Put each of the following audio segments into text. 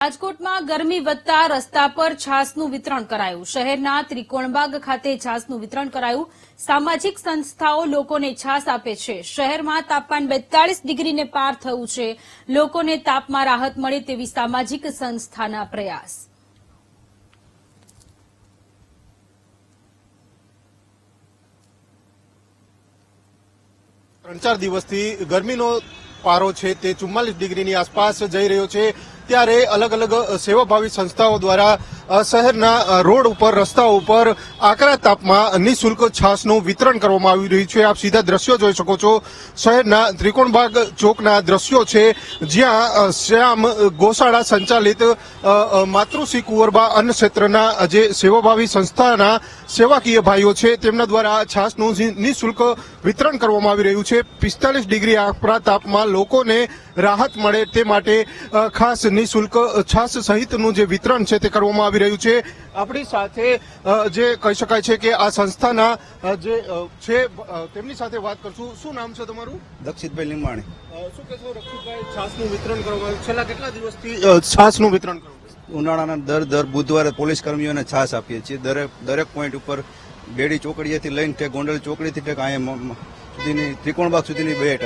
રાજકોટમાં ગરમી વધતા રસ્તા પર છાસનું વિતરણ કરાયું. શહેરના ત્રિકોણબાગ ખાતે છાસનું વિતરણ કરાયું. સામાજિક સંસ્થાઓ લોકોને છાસ આપે છે. શહેરમાં તાપમાન બેતાળીસ ડિગ્રીને પાર થયું છે. લોકોને તાપમાં રાહત મળે તેવી સામાજિક સંસ્થાના પ્રયાસ. ત્રણ ચાર દિવસથી ગરમીનો પારો છે તે ચુમ્માલીસ ડિગ્રીની આસપાસ જઈ રહ્યો છે. ત્યારે અલગ અલગ સેવાભાવી સંસ્થાઓ દ્વારા શહેરના રોડ ઉપર, રસ્તાઓ ઉપર આકરા તાપમાં નિઃશુલ્ક છાસનું વિતરણ કરવામાં આવી રહ્યું છે. આપ સીધા દ્રશ્યો જોઈ શકો છો. શહેરના ત્રિકોણબાગ ચોકના દ્રશ્યો છે, જ્યાં શ્યામ ગોશાળા સંચાલિત માતૃશ્રી કુંવરબા અન્ન ક્ષેત્રના જે સેવાભાવી સંસ્થાના સેવાકીય ભાઈઓ છે, તેમના દ્વારા છાસનું નિઃશુલ્ક વિતરણ કરવામાં આવી રહ્યું છે. પિસ્તાલીસ ડિગ્રી આકરા તાપમાં લોકોને રાહત મળે તે માટે ખાસ નિઃશુલ્ક છાસ સહિતનું જે વિતરણ છે તે કરવામાં આવી રહ્યું છે. આપણી સાથે જે કહી શકાય છે કે આ સંસ્થાના જે છે તેમની સાથે વાત કરશું. શું નામ છે તમારું? દક્ષિતભાઈ લીંબાણી. શું કહેશો રક્ષિતભાઈ છાસનું વિતરણ કરવામાં આવ્યું? છેલ્લા કેટલા દિવસથી છાસનું વિતરણ કરવામાં ઉનાળાના દર દર બુધવારે પોલીસ કર્મીઓને છાસ આપીએ છીએ. દરેક દરેક પોઈન્ટ ઉપર બેડી ચોકડીએથી લઈને તે ગોંડલ ચોકડીથી ઠેક અહીંયા સુધીની ત્રિકોણબાગ સુધીની બેટ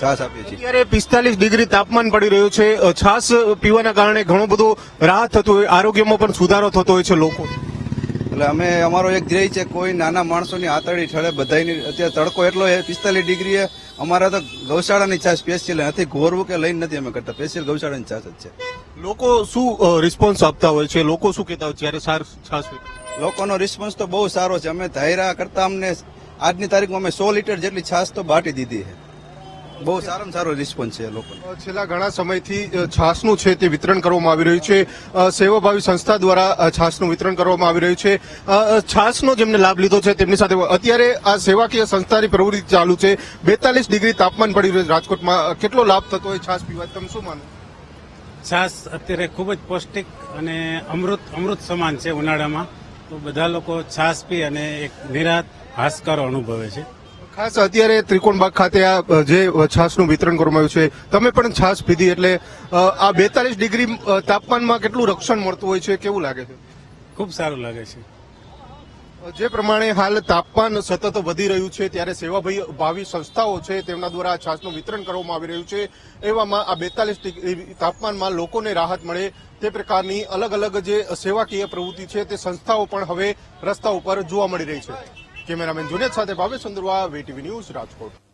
છાસ આપીએ છીએ. અત્યારે પિસ્તાલીસ ડિગ્રી તાપમાન પડી રહ્યું છે. છાસ પીવાના કારણે ઘણો બધો રાહત થતો હોય આરોગ્યમાં પણ સુધારો થતો હોય છે લોકો. એટલે અમે અમારો એક ધ્યેય છે કોઈ નાના માણસોની આતરડી ઠળે બધાની અત્યારે તડકો એટલો પિસ્તાલીસ ડિગ્રીએ અમારા તો ગૌશાળાની છાસ સ્પેશિયલ નથી ઘોરવું કે લઈને નથી અમે કરતા. સ્પેશિયલ ગૌશાળાની છાસ જ છે. લોકો શું રિસ્પોન્સ આપતા હોય છે? લોકો શું કહેતા હોય? જ્યારે સાર છાસ હોય? લોકોનો રિસ્પોન્સ તો બહુ સારો છે. અમે ધાયરા કરતા અમને આજની તારીખમાં અમે સો લીટર જેટલી છાસ તો બાટી દીધી છે. બહુ સારામાં સારો રિસ્પોન્સ છે લોકો છેલ્લા ઘણા સમયથી છાસનું છે તે વિતરણ કરવામાં આવી રહ્યું છે. સેવાભાવી સંસ્થા દ્વારા છાસનું વિતરણ કરવામાં આવી રહ્યું છે. છાસનો જેમને લાભ લીધો છે તેમની સાથે અત્યારે આ સેવાકીય સંસ્થાની પ્રવૃત્તિ ચાલુ છે. બેતાલીસ ડિગ્રી તાપમાન પડી રહ્યું છે રાજકોટમાં. કેટલો લાભ થતો હોય છાસ પીવા? તમે શું માનો? છાસ અત્યારે ખૂબ જ પૌષ્ટિક અને અમૃત અમૃત સમાન છે ઉનાળામાં. તો બધા લોકો છાસ પી અને એક નિરાત હાશકારો અનુભવે છે. ખાસ અત્યારે ત્રિકોણબાગ ખાતે આ જે છાસનું વિતરણ કરવામાં આવ્યું છે તમે પણ છાસ પીધી એટલે આ બેતાલીસ ડિગ્રી તાપમાનમાં કેટલું રક્ષણ મળતું હોય છે કેવું લાગે છે? ખૂબ સારું લાગે છે. જે પ્રમાણે હાલ તાપમાન સતત વધી રહ્યું છે, ત્યારે સેવાભાઈ ભાવી સંસ્થાઓ છે, તેમના દ્વારા આ છાસનું વિતરણ કરવામાં આવી રહ્યું છે. એવામાં આ બેતાલીસ ડિગ્રી તાપમાનમાં લોકોને રાહત મળે તે પ્રકારની અલગ અલગ જે સેવાકીય પ્રવૃત્તિ છે, તે સંસ્થાઓ પણ હવે રસ્તા ઉપર જોવા મળી રહી છે. કેમેરામેન જુનેદ સાથે ભાવેશ ચંદ્રવા વીટીવી ન્યૂઝ રાજકોટ.